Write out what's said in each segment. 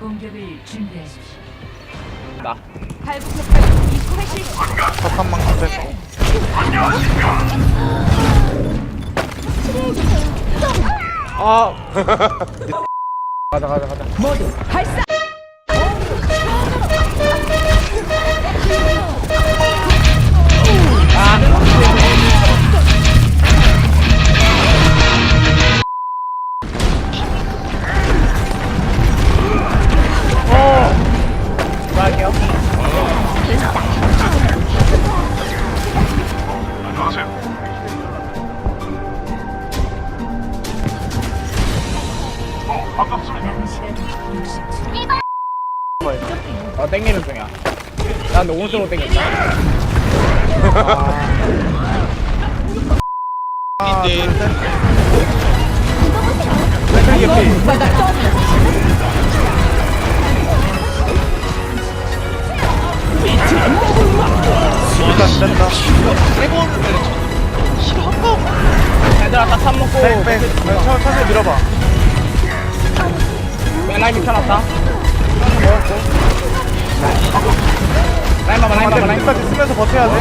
공격을 준비하십시오. 나. 발부패 이코의 실수. 석한만 빼고 아. 가자 가자 가자. 모두 발사. 어 땡기는 중이야. 나 근데 오른쪽으로 땡겼다. 하나 둘셋 맥클 개피 일단 된다 얘들아 다탑 먹고. 백백 천 천천히 밀어봐 라인 미쳐놨다. 라인 봐봐 쓰면서 버텨야 돼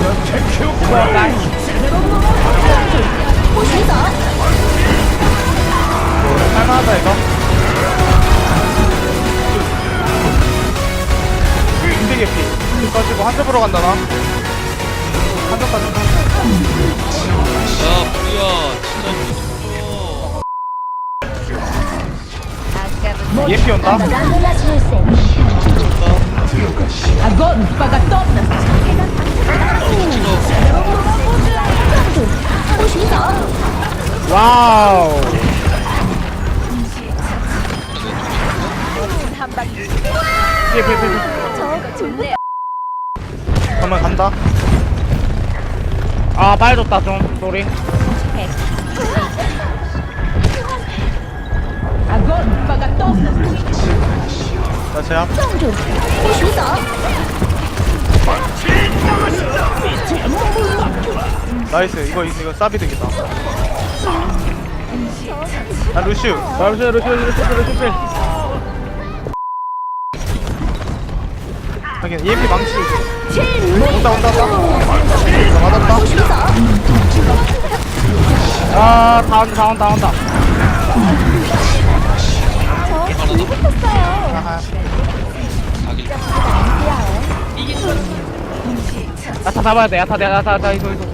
라인. 할만하다 이거 인대 개피 이거 지고 한점 보러 간다 나 한점 가는 거 야, 뭐야, 진짜 무서워. EMP 온다 와우. 그러면 간다 아 빨줬다 좀 소리. 아 건 바가떴나. 나 제압 나이스 이거 이거 싸비 되겠다 아 루슈 아, 루시 루시 루시. 하긴 EMP 망치 온다 온다 온다 나 맞았다 아 다운 다운 다운 다. 아하. 자기 야타 잡아야 돼 야타 야타 야타 야타 이거 이거.